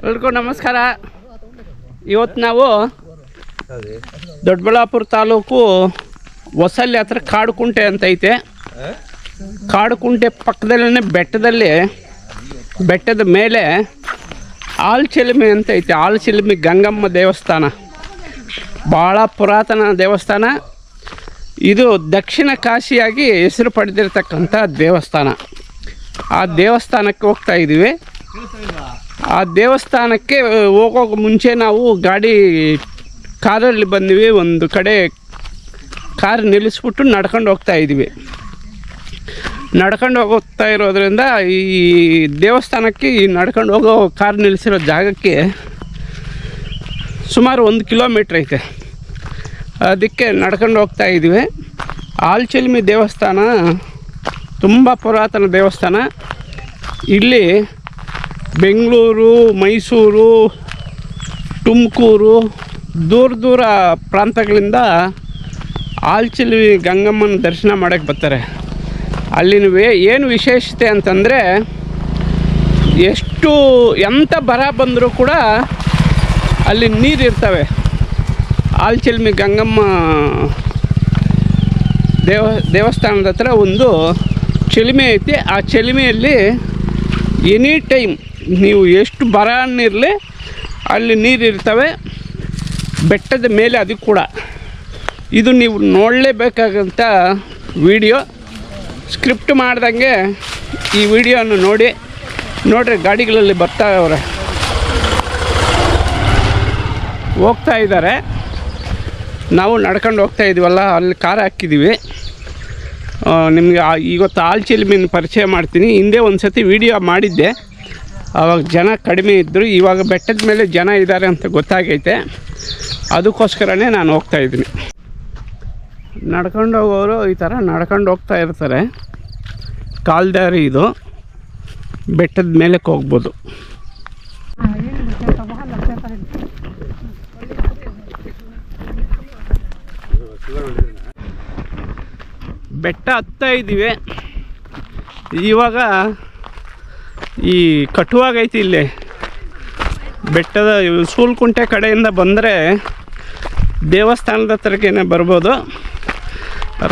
ಎಲ್ರಿಗೂ ನಮಸ್ಕಾರ. ಇವತ್ತು ನಾವು ದೊಡ್ಡಬಳ್ಳಾಪುರ ತಾಲೂಕು ಹೊಸಲ್ಲಿ ಹತ್ರ ಕಾಡುಕುಂಟೆ ಅಂತ ಐತೆ. ಕಾಡುಕುಂಟೆ ಪಕ್ಕದಲ್ಲೇ ಬೆಟ್ಟದಲ್ಲಿ, ಬೆಟ್ಟದ ಮೇಲೆ ಆಲ್ಚಿಲುಮೆ ಅಂತ ಐತೆ. ಆಲ್ಚಿಲುಮೆ ಗಂಗಮ್ಮ ದೇವಸ್ಥಾನ. ಭಾಳ ಪುರಾತನ ದೇವಸ್ಥಾನ. ಇದು ದಕ್ಷಿಣ ಕಾಶಿಯಾಗಿ ಹೆಸರು ಪಡೆದಿರತಕ್ಕಂಥ ದೇವಸ್ಥಾನ. ಆ ದೇವಸ್ಥಾನಕ್ಕೆ ಹೋಗ್ತಾ ಇದ್ದೀವಿ ಆ ದೇವಸ್ಥಾನಕ್ಕೆ ಹೋಗೋಕೆ ಮುಂಚೆ ನಾವು ಗಾಡಿ ಕಾರಲ್ಲಿ ಬಂದ್ವಿ. ಒಂದು ಕಡೆ ಕಾರ್ ನಿಲ್ಲಿಸ್ಬಿಟ್ಟು ನಡ್ಕೊಂಡು ಹೋಗ್ತಾ ಇದ್ದೀವಿ ನಡ್ಕೊಂಡು ಹೋಗ್ತಾ ಇರೋದ್ರಿಂದ ಈ ದೇವಸ್ಥಾನಕ್ಕೆ ಈ ನಡ್ಕೊಂಡು ಹೋಗೋ ಕಾರ್ ನಿಲ್ಲಿಸಿರೋ ಜಾಗಕ್ಕೆ ಸುಮಾರು ಒಂದು ಕಿಲೋಮೀಟ್ರ್ ಐತೆ. ಅದಕ್ಕೆ ನಡ್ಕೊಂಡು ಹೋಗ್ತಾ ಇದ್ದೀವಿ ಆಲ್ಚಿಲ್ಮಿ ದೇವಸ್ಥಾನ ತುಂಬ ಪುರಾತನ ದೇವಸ್ಥಾನ. ಇಲ್ಲಿ ಬೆಂಗಳೂರು, ಮೈಸೂರು, ತುಮಕೂರು, ದೂರ ದೂರ ಪ್ರಾಂತಗಳಿಂದ ಆಲ್ಚಿಲ್ವಿ ಗಂಗಮ್ಮನ ದರ್ಶನ ಮಾಡೋಕ್ಕೆ ಬರ್ತಾರೆ. ಅಲ್ಲಿನ ವೇ ಏನು ವಿಶೇಷತೆ ಅಂತಂದರೆ ಎಷ್ಟು ಎಂಥ ಬರ ಬಂದರೂ ಕೂಡ ಅಲ್ಲಿ ನೀರು ಇರ್ತವೆ. ಆಲ್ಚಿಲ್ಮಿ ಗಂಗಮ್ಮ ದೇವ ದೇವಸ್ಥಾನದ ಹತ್ರ ಒಂದು ಚಿಲಿಮೆ ಐತಿ. ಆ ಚಿಲಿಮೆಯಲ್ಲಿ ಎನಿ ಟೈಮ್ ನೀವು ಎಷ್ಟು ಬರ ಇರಲಿ ಅಲ್ಲಿ ನೀರು ಇರ್ತವೆ. ಬೆಟ್ಟದ ಮೇಲೆ ಅದು ಕೂಡ. ಇದು ನೀವು ನೋಡಲೇಬೇಕಾದಂಥ ವಿಡಿಯೋ. ಸ್ಕ್ರಿಪ್ಟ್ ಮಾಡ್ದಂಗೆ ಈ ವಿಡಿಯೋನ ನೋಡಿ. ನೋಡ್ರಿ, ಗಾಡಿಗಳಲ್ಲಿ ಬರ್ತಾವ್ರೆ ಹೋಗ್ತಾ ಇದ್ದಾರೆ ನಾವು ನಡ್ಕೊಂಡು ಹೋಗ್ತಾ ಇದೀವಲ್ಲ, ಅಲ್ಲಿ ಕಾರ್ ಹಾಕಿದ್ದೀವಿ ನಿಮಗೆ ಇವತ್ತು ಇವತ್ತು ಆಲ್ಚಿಲ್ಮಿನ ಪರಿಚಯ ಮಾಡ್ತೀನಿ. ಹಿಂದೆ ಒಂದು ಸತಿ ವಿಡಿಯೋ ಮಾಡಿದ್ದೆ. ಆವಾಗ ಜನ ಕಡಿಮೆ ಇದ್ದರು ಇವಾಗ ಬೆಟ್ಟದ ಮೇಲೆ ಜನ ಇದ್ದಾರೆ ಅಂತ ಗೊತ್ತಾಗೈತೆ. ಅದಕ್ಕೋಸ್ಕರನೇ ನಾನು ಹೋಗ್ತಾ ಇದ್ದೀನಿ. ನಡ್ಕೊಂಡು ಹೋಗೋರು ಈ ಥರ ನಡ್ಕೊಂಡು ಹೋಗ್ತಾ ಇರ್ತಾರೆ. ಕಾಲ್ದಾರಿ ಇದು. ಬೆಟ್ಟದ ಮೇಲಕ್ಕೆ ಹೋಗ್ಬೋದು. ಬೆಟ್ಟ ಹತ್ತಾ ಇದ್ದೀವಿ. ಇವಾಗ ಈ ಕಟುವಾಗೈತಿ ಇಲ್ಲಿ. ಬೆಟ್ಟದ ಸೂಲ್ಕುಂಟೆ ಕಡೆಯಿಂದ ಬಂದರೆ ದೇವಸ್ಥಾನದ ಹತ್ರಕ್ಕೇನೆ ಬರ್ಬೋದು.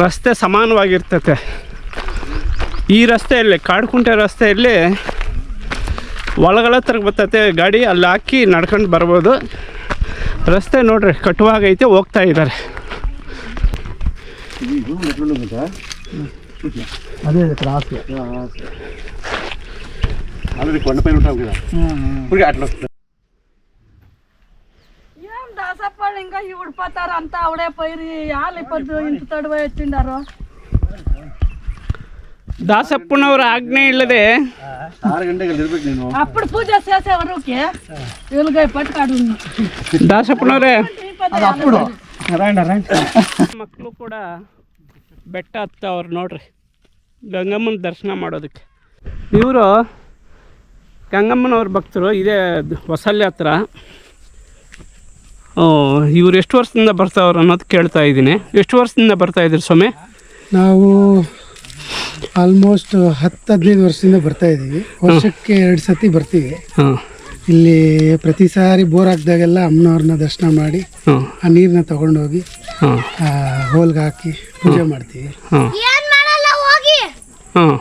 ರಸ್ತೆ ಸಮಾನವಾಗಿರ್ತತೆ. ಈ ರಸ್ತೆಯಲ್ಲಿ ಕಾಡುಕುಂಟೆ ರಸ್ತೆಯಲ್ಲಿ ಒಳಗಳ ಹತ್ರಕ್ಕೆ ಬರ್ತೈತೆ ಗಾಡಿ ಅಲ್ಲಿ ಹಾಕಿ ನಡ್ಕೊಂಡು ಬರ್ಬೋದು. ರಸ್ತೆ ನೋಡ್ರಿ ಕಟ್ಟುವಾಗೈತೆ ಹೋಗ್ತಾ ಇದ್ದಾರೆ ಅದೇ ఆల్రెడీ కొండపైన ఉంటాం కదా ఇప్పుడు అట్లా వస్తుంది ఏం దాసప్పాళ్ళు ఇంకా ఊడిపోతారు అంతా ఆవిడే పోయి యాలి పొద్దు ఇంత తడిపోయి వచ్చిండారు ದಾಸಪ್ಪನವರ ಆಜ್ಞೆ ಇಲ್ಲದೆ ఆరు గంటలకు నిలబెట్టి నేను అప్పుడు పూజ చేసేవరకు వెలుగై పట్టుకాడు ದಾಸಪ್ಪನವರೇ అది అప్పుడు రండి రండి ಮಕ್ಕಳು ಕೂಡ ಬೆಟ್ಟ ಹತ್ತವ್ರು ನೋಡ್ರಿ ಗಂಗಮ್ಮನ ದರ್ಶನ ಮಾಡೋದಕ್ಕೆ ಇವರು ಗಂಗಮ್ಮನವ್ರ ಭಕ್ತರು ಇದೇ ಹೊಸಲ್ಲಿ ಹತ್ರ. ಇವ್ರು ಎಷ್ಟು ವರ್ಷದಿಂದ ಬರ್ತಾವ್ರು ಅನ್ನೋದು ಕೇಳ್ತಾ ಇದ್ದೀನಿ. ಎಷ್ಟು ವರ್ಷದಿಂದ ಬರ್ತಾ ಇದ್ದೀರಿ ಸ್ವಾಮಿ? ನಾವು ಆಲ್ಮೋಸ್ಟ್ ಹತ್ತು ಹದಿನೈದು ವರ್ಷದಿಂದ ಬರ್ತಾ ಇದ್ದೀವಿ. ವರ್ಷಕ್ಕೆ ಎರಡು ಸತಿ ಬರ್ತೀವಿ. ಹಾಂ. ಇಲ್ಲಿ ಪ್ರತಿ ಸಾರಿ ಬೋರ್ ಹಾಕ್ದಾಗೆಲ್ಲ ಅಮ್ಮನವ್ರನ್ನ ದರ್ಶನ ಮಾಡಿ ಹಾಂ. ಆ ನೀರನ್ನ ತಗೊಂಡೋಗಿ ಹಾಂ. ಹೋಲ್ಗೆ ಹಾಕಿ ಪೂಜೆ ಮಾಡ್ತೀವಿ. ಹಾಂ. ಹಾಂ.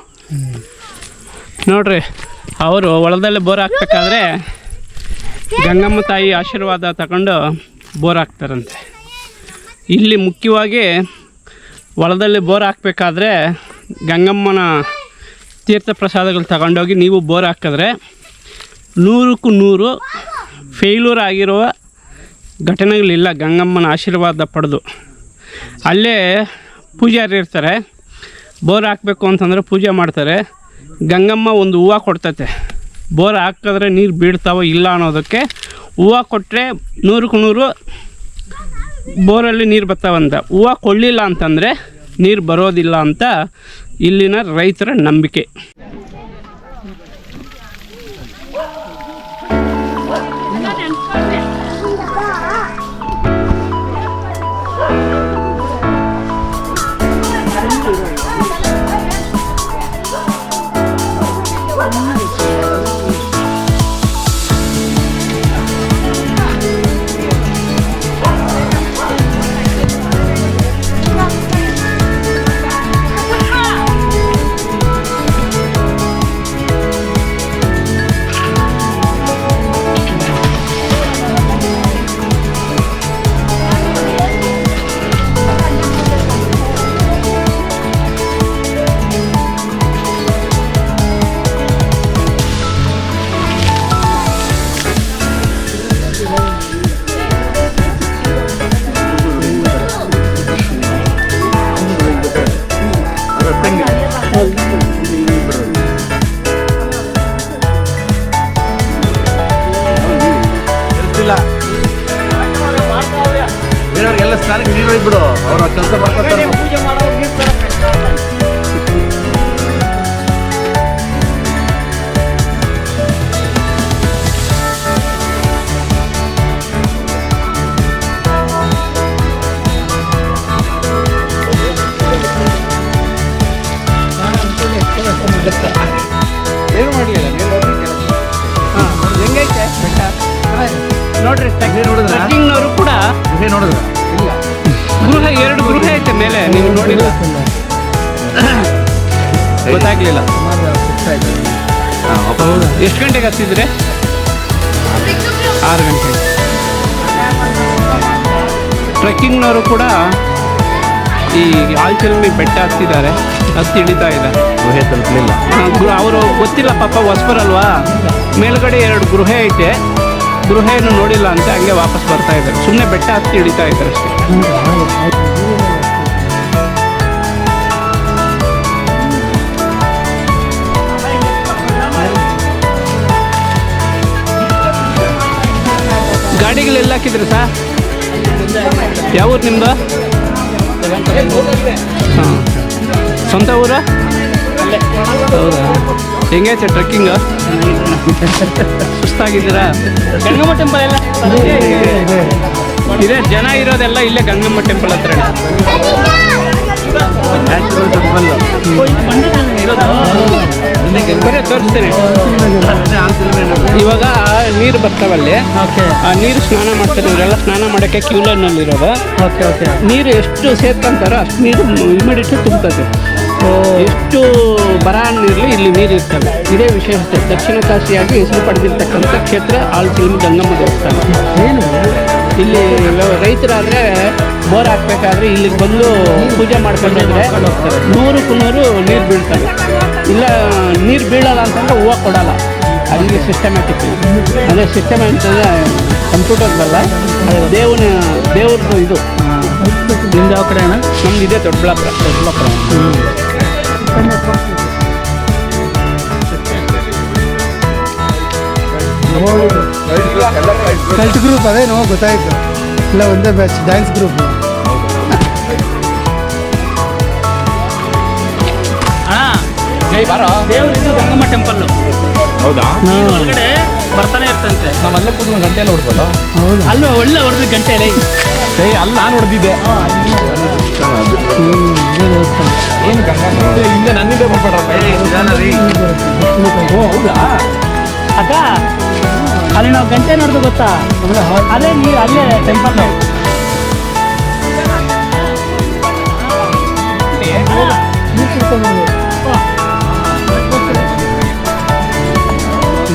ನೋಡ್ರಿ, ಅವರು ಹೊಲದಲ್ಲಿ ಬೋರ್ ಹಾಕ್ಬೇಕಾದ್ರೆ ಗಂಗಮ್ಮ ತಾಯಿ ಆಶೀರ್ವಾದ ತಗೊಂಡು ಬೋರ್ ಹಾಕ್ತಾರಂತೆ. ಇಲ್ಲಿ ಮುಖ್ಯವಾಗಿ ಹೊಲದಲ್ಲಿ ಬೋರ್ ಹಾಕ್ಬೇಕಾದ್ರೆ ಗಂಗಮ್ಮನ ತೀರ್ಥ ಪ್ರಸಾದಗಳು ತಗೊಂಡೋಗಿ ನೀವು ಬೋರ್ ಹಾಕಿದ್ರೆ ನೂರಕ್ಕೂ ನೂರು ಫೇಲ್ಯೂರ್ ಆಗಿರುವ ಘಟನೆಗಳಿಲ್ಲ, ಗಂಗಮ್ಮನ ಆಶೀರ್ವಾದ ಪಡೆದು. ಅಲ್ಲೇ ಪೂಜಾರಿ ಇರ್ತಾರೆ, ಬೋರ್ ಹಾಕಬೇಕು ಅಂತಂದರೆ ಪೂಜೆ ಮಾಡ್ತಾರೆ. ಗಂಗಮ್ಮ ಒಂದು ಹೂವು ಕೊಡ್ತತೆ. ಬೋರ್ ಹಾಕಿದ್ರೆ ನೀರು ಬೀಳ್ತಾವೋ ಇಲ್ಲ ಅನ್ನೋದಕ್ಕೆ ಹೂವು ಕೊಟ್ಟರೆ ನೂರಕ್ಕೆ ನೂರು ಬೋರಲ್ಲಿ ನೀರು ಬರ್ತಾವಂತ. ಹೂವು ಕೊಡಲಿಲ್ಲ ಅಂತಂದರೆ ನೀರು ಬರೋದಿಲ್ಲ ಅಂತ ಇಲ್ಲಿನ ರೈತರ ನಂಬಿಕೆ. ಹೋಗ್ಬಿಡು ಅವ್ರ ಕೆಲಸ ಮಾಡ್ಕೊತಾರೆ ಗೊತ್ತಾಗ್ಲಿಲ್ಲ. ಎಷ್ಟು ಗಂಟೆಗೆ ಹತ್ತಿದ್ರೆ? ಆರು ಗಂಟೆ. ಟ್ರೆಕ್ಕಿಂಗ್ನವರು ಕೂಡ ಈ ಆಲ್ಚಲ್ಮಿ ಬೆಟ್ಟ ಹತ್ತಿದ್ದಾರೆ. ಹತ್ತಿ ಹಿಡಿತಾ ಇದ್ದಾರೆ ಗುಹೆ ತಲುಪಲಿಲ್ಲ. ಅವರು ಗೊತ್ತಿಲ್ಲ ಪಾಪ ಹೊಸ್ಬರಲ್ವಾ? ಮೇಲ್ಗಡೆ ಎರಡು ಗೃಹ ಐತೆ. ಗೃಹೆಯನ್ನು ನೋಡಿಲ್ಲ ಅಂತ ಹಂಗೆ ವಾಪಸ್ ಬರ್ತಾ ಇದ್ದಾರೆ. ಸುಮ್ಮನೆ ಬೆಟ್ಟ ಹತ್ತಿ ಇಳಿತಾ ಇದ್ದಾರೆ ಅಷ್ಟೇ. ಗಾಡಿಗಳೆಲ್ಲ ಹಾಕಿದ್ರಿ ಸಾ? ಯಾವ ಊರು ನಿಮ್ಮದು ಹಾಂ. ಸ್ವಂತ ಊರ? ಹೌದಾ? ಹೆಂಗೈತೆ ಟ್ರೆಕ್ಕಿಂಗ್ ಸುಸ್ತಾಗಿದ್ದೀರಾ? ಗಂಗಮ್ಮ ಟೆಂಪಲ್ ಎಲ್ಲ ಇದೇ ಜನ ಇರೋದೆಲ್ಲ ಇಲ್ಲೇ ಗಂಗಮ್ಮ ಟೆಂಪಲ್ ಹತ್ರ ಬರೀ ತೋರಿಸ್ತೀನಿ. ಇವಾಗ ನೀರು ಬರ್ತಾವಲ್ಲಿ ಆ ನೀರು ಸ್ನಾನ ಮಾಡ್ತಾರೆ ಇವರೆಲ್ಲ ಸ್ನಾನ ಮಾಡೋಕ್ಕೆ ಕ್ಯೂ ಲೈನಲ್ಲಿ ಇರೋದು. ನೀರು ಎಷ್ಟು ಸೇರ್ಕೊಂತಾರೋ ಅಷ್ಟು ನೀರು ಇಮಿಡಿಯೇಟ್ ತುಂಬ್ತದೆ. ಎಷ್ಟು ಬರ ನೀರಲಿ ಇಲ್ಲಿ ನೀರು ಇರ್ತವೆ. ಇದೇ ವಿಶೇಷತೆ. ದಕ್ಷಿಣ ಕಾಶಿಯಾಗಿ ಹೆಸರು ಪಡೆದಿರ್ತಕ್ಕಂಥ ಕ್ಷೇತ್ರ ಆಲ್ಚಿಲ್ಮ ಗಂಗಮ್ಮ ದೇವಸ್ಥಾನ. ಏನು? ಇಲ್ಲಿ ರೈತರಾದರೆ ರೈತರಾದ್ರೆ ಬೋರ್ ಹಾಕ್ಬೇಕಾದ್ರೆ ಇಲ್ಲಿಗೆ ಬಂದು ಪೂಜೆ ಮಾಡ್ಕೊಂಡ್ರೆ ನೂರಕ್ಕೂ ನೂರು ನೀರು ಬೀಳ್ತವೆ. ಇಲ್ಲ, ನೀರು ಬೀಳಲ್ಲ ಅಂತಂದ್ರೆ ಹೂವು ಕೊಡಲ್ಲ. ಅಲ್ಲಿ ಸಿಸ್ಟಮ್ಯಾಟಿಕ್ ಅಂದರೆ ಸಿಸ್ಟಮ್ ಅಂತಂದರೆ ಕಂಪ್ಯೂಟರ್ದಲ್ಲ ದೇವನ ದೇವ್ರದ್ದು ಇದು. ನಿಮ್ದು ಯಾವ ಕಡೆ ಅಣ್ಣ? ನಮ್ದು ಇದೆ ದೊಡ್ಡಬಳ್ಳಾಪುರ. ದೊಡ್ಡಬಳ್ಳಾಪುರ. ಕಲ್ಟ್ ಗ್ರೂಪ್ ಅದೇ ನೋವು ಗೊತ್ತಾಯಿತು. ಇಲ್ಲ, ಒಂದೇ batch dance group Gangamma temple ಹೌದಾ? ಒಳಗಡೆ ಬರ್ತಾನೆ ಇರ್ತಂತೆ. ನಾವು ಅಲ್ಲೇ ಕೂತ್ಕೊಂಡು ಗಂಟೆ ನೋಡ್ಬೋದು? ಅಲ್ಲ ಒಳ್ಳೆ ಹೊಡೆದ ಗಂಟೆ ಏ ಅಲ್ಲಿ ನಾನು ಹೊಡೆದಿದ್ದೆ. ಏನು ಗಂಗಾ? ಹಿಂದೆ ನನ್ನಿಂದ ಬರ್ಬೇಡ್ರಪ್ಪ ಓ ಹೌದಾ? ಅಕ್ಕ ಅಲ್ಲಿ ನಾವು ಗಂಟೆ ನೋಡ್ದು ಗೊತ್ತಾ? ಅಲ್ಲೇ ನೀ ಅಲ್ಲೇ ಟೆಂಪಲ್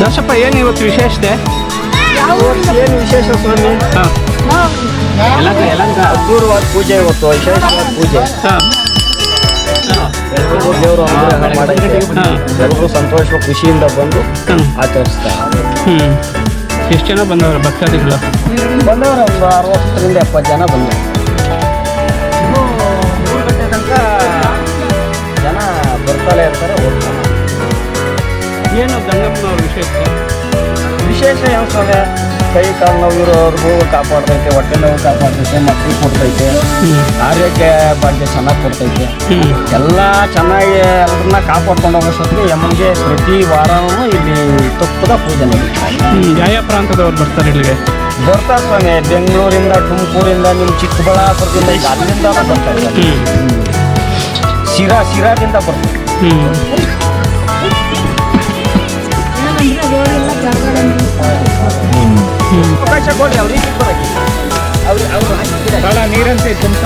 ದರ್ಶಪ್ಪ ಏನು ಇವತ್ತು ವಿಶೇಷತೆ ಏನು ವಿಶೇಷ ಸ್ವಾಮಿ ಅದ್ಭುತವಾದ ಪೂಜೆ ಇವತ್ತು ವಿಶೇಷವಾದ ಪೂಜೆ. ಹಾಂ. ಎಲ್ರಿಗೂ ದೇವರು ಅನುಗ್ರಹ ಮಾಡಕ್ಕೆ ಹಾಂ. ಎಲ್ಲರೂ ಸಂತೋಷ ಖುಷಿಯಿಂದ ಬಂದು ಹಾಂ. ಆಚರಿಸ್ತಾರೆ. ಹ್ಞೂ ಎಷ್ಟು ಜನ ಬಂದವರು ಭಕ್ತಾದಿಗಳು? ಬಂದವರು ಒಂದು ಅರವತ್ತರಿಂದ ಎಪ್ಪತ್ತು ಜನ ಬಂದರು ಮೂರು ಗಂಟೆ ತನಕ ಜನ ಬರ್ತಾನೆ ಇರ್ತಾರೆ ಹೋಗ್ತಾರೆ ಏನು ದಂಗಮ್ಮನವ್ರ ವಿಶೇಷ ವಿಶೇಷ ಏನು ಸ್ವಾಮಿ? ಕೈ ಕಾಲು ನೋವು ಇರೋರ್ಗೂ ಕಾಪಾಡ್ತೈತೆ ಹೊಟ್ಟೆ ನೋವು ಕಾಪಾಡ್ತೈತೆ ಮಕ್ಕಳು ಕೊಡ್ತೈತೆ ಆರೋಗ್ಯ ಭಾಗ್ಯ ಚೆನ್ನಾಗಿ ಕೊಡ್ತೈತೆ. ಎಲ್ಲ ಚೆನ್ನಾಗಿ ಎಲ್ಲರನ್ನ ಕಾಪಾಡ್ಕೊಂಡು ಹೋಗೋಷ್ಟೊತ್ತಿಗೆ ಯಮ್ಮನಿಗೆ ಪ್ರತಿ ವಾರವೂ ಇಲ್ಲಿ ತುಪ್ಪದ ಪೂಜೆ ಯಾವ ಪ್ರಾಂತದವ್ರು ಬರ್ತಾರೆ ಇಲ್ಲಿಗೆ? ಬರ್ತಾರೆ ಸ್ವಾಮಿ ಬೆಂಗಳೂರಿಂದ ತುಮಕೂರಿಂದ ನಿಮ್ಮ ಚಿಕ್ಕಬಳ್ಳಾಪುರದಿಂದ ಈಗ ಅಲ್ಲಿಂದ ಬರ್ತಾರೆ. ಶಿರಾ ಶಿರಾದಿಂದ ಬರ್ತಾರೆ. ಹ್ಞೂ ಅವಕಾಶ ಕೊಡಿ ಅವ್ರಿಗೆ ಅವ್ರು ಅವ್ರು ನೀರಂತೆ ತುಂಬ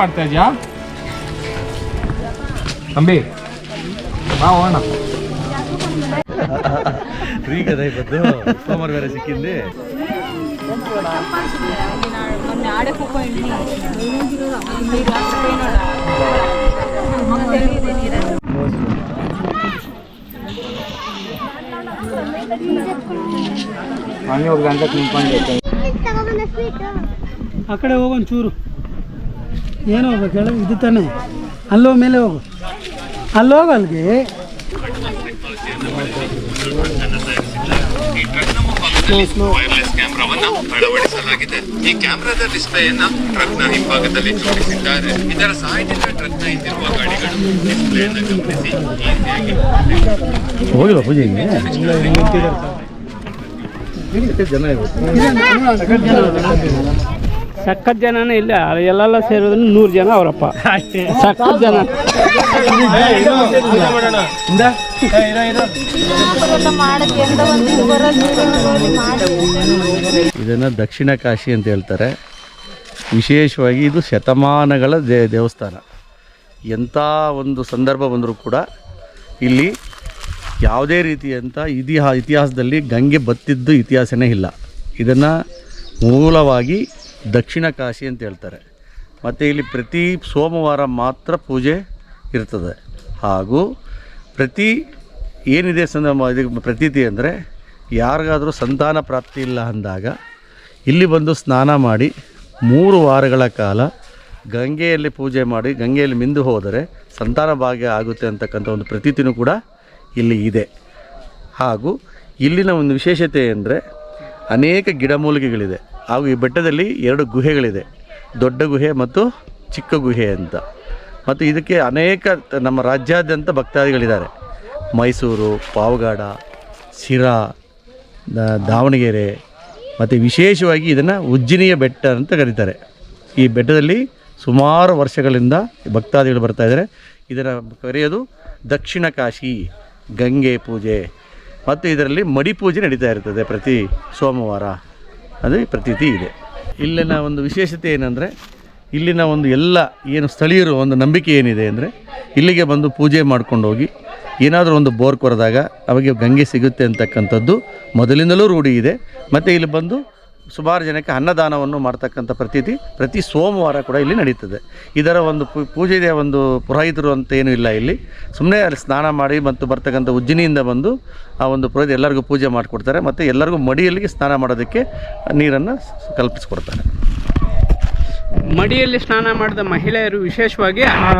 ಮಾಡ್ತಾ ಇದ್ಯಾ? ತಂಬಿ. ಬಾ ಹೋಗೋಣ. ಫ್ರೀ ಕದ ಇವತ್ತು? ಸೋಮವಾರ ಬೇರೆ ಮನೆ ಹೋಗಿ ನಿಂತ್ಕೊಂಡು ಆ ಕಡೆ ಹೋಗೋಣ ಒಂಚೂರು ಏನು ಹೋಗ್ಬೇಕು ಹೇಳು ಇದು ತಾನೆ. ಅಲ್ಲೋ ಮೇಲೆ ಹೋಗು. ಅಲ್ಲೋಗ ಅಲ್ಲಿಗೆ. ವೈರ್ಲೆಸ್ ಕ್ಯಾಮೆರಾವನ್ನು ಅಳವಡಿಸಲಾಗಿದೆ. ಈ ಕ್ಯಾಮೆರಾದ ಡಿಸ್ಪ್ಲೇಯನ್ನ ಟ್ರಕ್ನ ಹಿಂಭಾಗದಲ್ಲಿ ಜೋಡಿಸಿದ್ದಾರೆ ಇದರ ಸಹಾಯದಿಂದ ಟ್ರಕ್ನ ಹಿಂದಿರುವ ಗಾಡಿಗಳು ಡಿಸ್ಪ್ಲೇಯನ್ನು ಗಮನಿಸಿ ಈಸಿಯಾಗಿ ಜನ ಇವತ್ತು ಸಖತ್ ಜನನೇ ಇಲ್ಲ. ಎಲ್ಲೆಲ್ಲ ಸೇರಿದ್ರು ನೂರು ಜನ ಅವರಪ್ಪ. ಸಖತ್ ಜನ. ಇದನ್ನು ದಕ್ಷಿಣ ಕಾಶಿ ಅಂತ ಹೇಳ್ತಾರೆ. ವಿಶೇಷವಾಗಿ ಇದು ಶತಮಾನಗಳ ದೇ ದೇವಸ್ಥಾನ. ಎಂಥ ಒಂದು ಸಂದರ್ಭ ಬಂದರೂ ಕೂಡ ಇಲ್ಲಿ ಯಾವುದೇ ರೀತಿಯಂಥ ಇತಿಹಾ ಇತಿಹಾಸದಲ್ಲಿ ಗಂಗೆ ಬತ್ತಿದ್ದು ಇತಿಹಾಸನೇ ಇಲ್ಲ. ಇದನ್ನು ಮೂಲವಾಗಿ ದಕ್ಷಿಣ ಕಾಶಿ ಅಂತ ಹೇಳ್ತಾರೆ. ಮತ್ತು ಇಲ್ಲಿ ಪ್ರತಿ ಸೋಮವಾರ ಮಾತ್ರ ಪೂಜೆ ಇರ್ತದೆ. ಹಾಗೂ ಪ್ರತಿ ಏನಿದೆ ಸಂದರ್ಭ ಪ್ರತೀತಿ ಅಂದರೆ ಯಾರಿಗಾದರೂ ಸಂತಾನ ಪ್ರಾಪ್ತಿ ಇಲ್ಲ ಅಂದಾಗ ಇಲ್ಲಿ ಬಂದು ಸ್ನಾನ ಮಾಡಿ ಮೂರು ವಾರಗಳ ಕಾಲ ಗಂಗೆಯಲ್ಲಿ ಪೂಜೆ ಮಾಡಿ, ಗಂಗೆಯಲ್ಲಿ ಮಿಂದು ಹೋದರೆ ಸಂತಾನ ಭಾಗ್ಯ ಆಗುತ್ತೆ ಅಂತಕ್ಕಂಥ ಒಂದು ಪ್ರತೀತಿನೂ ಕೂಡ ಇಲ್ಲಿ ಇದೆ. ಹಾಗೂ ಇಲ್ಲಿನ ಒಂದು ವಿಶೇಷತೆ ಅಂದರೆ ಅನೇಕ ಗಿಡಮೂಲಿಕೆಗಳಿದೆ. ಹಾಗೂ ಈ ಬೆಟ್ಟದಲ್ಲಿ ಎರಡು ಗುಹೆಗಳಿದೆ. ದೊಡ್ಡ ಗುಹೆ ಮತ್ತು ಚಿಕ್ಕ ಗುಹೆ ಅಂತ. ಮತ್ತು ಇದಕ್ಕೆ ಅನೇಕ ನಮ್ಮ ರಾಜ್ಯಾದ್ಯಂತ ಭಕ್ತಾದಿಗಳಿದ್ದಾರೆ. ಮೈಸೂರು, ಪಾವಗಾಡ ಸಿರಾ ದಾವಣಗೆರೆ, ಮತ್ತು ವಿಶೇಷವಾಗಿ ಇದನ್ನು ಉಜ್ಜಿನಿಯ ಬೆಟ್ಟ ಅಂತ ಕರೀತಾರೆ. ಈ ಬೆಟ್ಟದಲ್ಲಿ ಸುಮಾರು ವರ್ಷಗಳಿಂದ ಭಕ್ತಾದಿಗಳು ಬರ್ತಾ ಇದ್ದಾರೆ. ಇದರ ಕರೆಯೋದು ದಕ್ಷಿಣ ಕಾಶಿ, ಗಂಗೆ ಪೂಜೆ, ಮತ್ತು ಇದರಲ್ಲಿ ಮಡಿ ಪೂಜೆ ನಡೀತಾ ಇರ್ತದೆ ಪ್ರತಿ ಸೋಮವಾರ. ಅದು ಪ್ರತೀತಿ ಇದೆ. ಇಲ್ಲಿನ ಒಂದು ವಿಶೇಷತೆ ಏನಂದರೆ, ಇಲ್ಲಿನ ಒಂದು ಎಲ್ಲ ಏನು ಸ್ಥಳೀಯರು ಒಂದು ನಂಬಿಕೆ ಏನಿದೆ ಅಂದರೆ, ಇಲ್ಲಿಗೆ ಬಂದು ಪೂಜೆ ಮಾಡ್ಕೊಂಡು ಹೋಗಿ, ಏನಾದರೂ ಒಂದು ಬೋರ್ ಕೊರೆದಾಗ, ಅವಾಗ ಗಂಗೆ ಸಿಗುತ್ತೆ ಅಂತಕ್ಕಂಥದ್ದು ಮೊದಲಿಂದಲೂ ರೂಢಿ ಇದೆ. ಮತ್ತು ಇಲ್ಲಿ ಬಂದು ಸುಮಾರು ಜನಕ್ಕೆ ಅನ್ನದಾನವನ್ನು ಮಾಡ್ತಕ್ಕಂಥ ಪ್ರತೀತಿ ಪ್ರತಿ ಸೋಮವಾರ ಕೂಡ ಇಲ್ಲಿ ನಡೀತದೆ. ಇದರ ಒಂದು ಪೂಜೆಯ ಒಂದು ಪುರೋಹಿತರು ಅಂತ ಏನೂ ಇಲ್ಲ ಇಲ್ಲಿ. ಸುಮ್ಮನೆ ಅಲ್ಲಿ ಸ್ನಾನ ಮಾಡಿ ಮತ್ತು ಬರ್ತಕ್ಕಂಥ ಉಜ್ಜಿನಿಯಿಂದ ಬಂದು ಆ ಒಂದು ಪುರೋಹಿತ ಎಲ್ಲರಿಗೂ ಪೂಜೆ ಮಾಡಿಕೊಡ್ತಾರೆ ಮತ್ತು ಎಲ್ಲರಿಗೂ ಮಡಿಯಲ್ಲಿಗೆ ಸ್ನಾನ ಮಾಡೋದಕ್ಕೆ ನೀರನ್ನು ಕಲ್ಪಿಸ್ಕೊಡ್ತಾರೆ. ಮಡಿಯಲ್ಲಿ ಸ್ನಾನ ಮಾಡಿದ ಮಹಿಳೆಯರು ವಿಶೇಷವಾಗಿ ಆ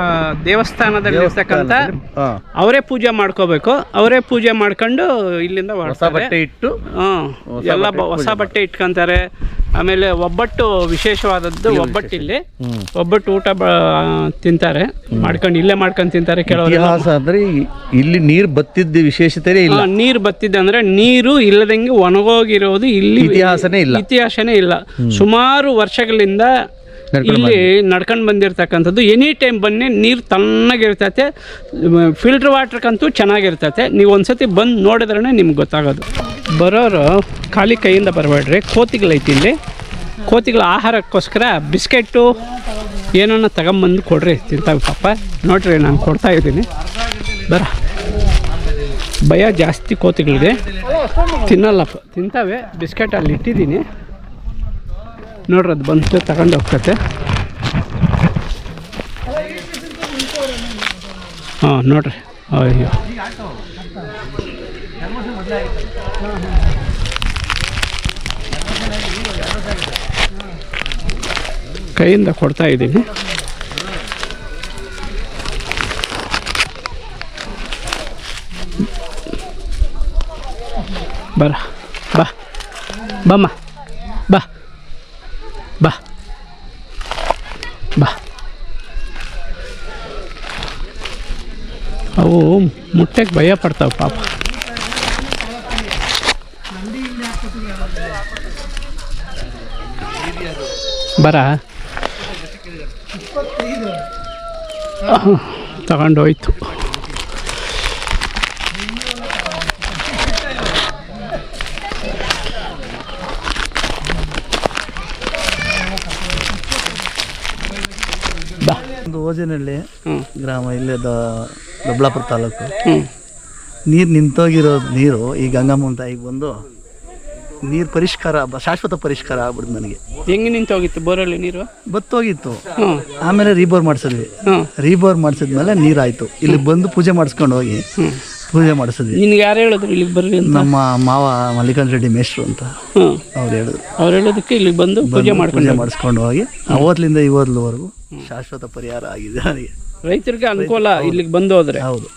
ದೇವಸ್ಥಾನದಲ್ಲಿ ಇರ್ತಕ್ಕಂಥ ಅವರೇ ಪೂಜೆ ಮಾಡ್ಕೋಬೇಕು. ಅವರೇ ಪೂಜೆ ಮಾಡ್ಕೊಂಡು ಇಲ್ಲಿಂದ ಹೊಸ. ಬಟ್ಟೆ ಇಟ್ಟು ಎಲ್ಲ ಹೊಸ ಬಟ್ಟೆ ಇಟ್ಕೊಂತಾರೆ. ಆಮೇಲೆ ಒಬ್ಬಟ್ಟು ವಿಶೇಷವಾದದ್ದು ಒಬ್ಬಟ್ಟು ಇಲ್ಲಿ. ಒಬ್ಬಟ್ಟು ಊಟ ಬ ತಿಂತಾರೆ. ಮಾಡ್ಕೊಂಡು ಇಲ್ಲೇ ಮಾಡ್ಕೊಂಡು ತಿಂತಾರೆ ಕೆಲವರು ಅಂದರೆ ಇಲ್ಲಿ ನೀರು ಬತ್ತಿದ್ದ ವಿಶೇಷತೆ ಇಲ್ಲ. ನೀರು ಬತ್ತಿದ್ದೆ ಅಂದ್ರೆ ನೀರು ಇಲ್ಲದಂಗೆ ಒಣಗೋಗಿರೋದು ಇಲ್ಲಿ ಇತಿಹಾಸನೇ ಇಲ್ಲ. ಇತಿಹಾಸನೇ ಇಲ್ಲ. ಸುಮಾರು ವರ್ಷಗಳಿಂದ ಇಲ್ಲಿ ನಡ್ಕೊಂಡು ಬಂದಿರ್ತಕ್ಕಂಥದ್ದು ಎನಿ ಟೈಮ್ ಬನ್ನಿ ನೀರು ತಣ್ಣಗಿರ್ತೈತೆ ಫಿಲ್ಟರ್ ವಾಟ್ರ್ಕಂತೂ ಚೆನ್ನಾಗಿರ್ತೈತೆ. ನೀವು ಒಂದ್ಸತಿ ಬಂದು ನೋಡಿದ್ರೇ ನಿಮ್ಗೆ ಗೊತ್ತಾಗೋದು. ಬರೋರು ಖಾಲಿ ಕೈಯಿಂದ ಬರಬೇಡ್ರಿ ಕೋತಿಗಳೈತಿ ಇಲ್ಲಿ. ಕೋತಿಗಳ ಆಹಾರಕ್ಕೋಸ್ಕರ ಬಿಸ್ಕೆಟ್ಟು ಏನನ್ನ ತಗೊಂಬಂದು ಕೊಡ್ರಿ ತಿಂತಾವೆ ಪಾಪ. ನೋಡ್ರಿ ನಾನು ಕೊಡ್ತಾ ಇದ್ದೀನಿ. ಬರ. ಭಯ ಜಾಸ್ತಿ ಕೋತಿಗಳಿದೆ ತಿನ್ನಲ್ಲಪ್ಪ. ತಿಂತಾವೆ ಬಿಸ್ಕೆಟ್ ಅಲ್ಲಿ ಇಟ್ಟಿದ್ದೀನಿ. ನೋಡ್ರಿ ಅದು ಬಂತು ತಗೊಂಡು ಹೋಗ್ತತೆ. ಹಾಂ ನೋಡ್ರಿ. ಅಯ್ಯೋ. ಕೈಯಿಂದ ಕೊಡ್ತಾ ಇದ್ದೀನಿ. ಬರ ಬಾ. ಬಮ್ಮ ಬಾ ಬಾ ಬಾ ಅವು ಮುಟ್ಟಕ್ಕೆ ಭಯ ಪಡ್ತಾವೆ ಪಾಪ. ಬರ. ತಗೊಂಡೋಯ್ತು. ಬಾ. ಒಂದು ಓಜನಹಳ್ಳಿ ಗ್ರಾಮ ಇಲ್ಲೇ ದ ದೊಡ್ಡಬಳ್ಳಾಪುರ ತಾಲೂಕು. ನೀರು ನಿಂತೋಗಿರೋ ನೀರು ಈ ಗಂಗಮ್ಮನ ತಾಯಿಗೆ ಬಂದು ನೀರು ಪರಿಷ್ಕಾರ ಶಾಶ್ವತ ಪರಿಷ್ಕಾರ ಆಗ್ಬಿಡ್ತು ನನಗೆ. ಹೆಂಗೆ ನಿಂತೋಗಿತ್ತು ಬೋರಲ್ಲಿ ನೀರು? ಬತ್ತೋಗಿತ್ತು. ಆಮೇಲೆ ರೀಬೋರ್ ಮಾಡಿಸಿದ್ವಿ. ರೀಬೋರ್ ಮಾಡಿಸಿದ್ಮೇಲೆ ನೀರಾಯಿತು. ಇಲ್ಲಿ ಬಂದು ಪೂಜೆ ಮಾಡಿಸ್ಕೊಂಡು ಹೋಗಿ ಪೂಜೆ ಮಾಡಿಸಿದ್ವಿ. ನಿನ್ಗೆ ಯಾರು ಹೇಳಿದ್ರು ಇಲ್ಲಿಗೆ ಬರ್ರಿ ನಮ್ಮ ಮಾವ ಮಲ್ಲಿಕಾರ್ಜುನ ರೆಡ್ಡಿ ಮೇಷ್ಟ್ರು ಅಂತ ಅವ್ರು ಹೇಳಿದ್ರು. ಅವ್ರು ಹೇಳೋದಕ್ಕೆ ಇಲ್ಲಿಗೆ ಬಂದು ಪೂಜೆ ಪೂಜೆ ಮಾಡ್ಕೊಂಡು ಮಾಡಿಸ್ಕೊಂಡು ಹೋಗಿ ಅವತ್ತಿಂದ ಇವತ್ತುವರೆಗೂ ಶಾಶ್ವತ ಪರಿಹಾರ ಆಗಿದೆ ನನಗೆ. ರೈತರಿಗೆ ಅನುಕೂಲ ಇಲ್ಲಿಗೆ ಬಂದು ಹೋದ್ರೆ ಹೌದು.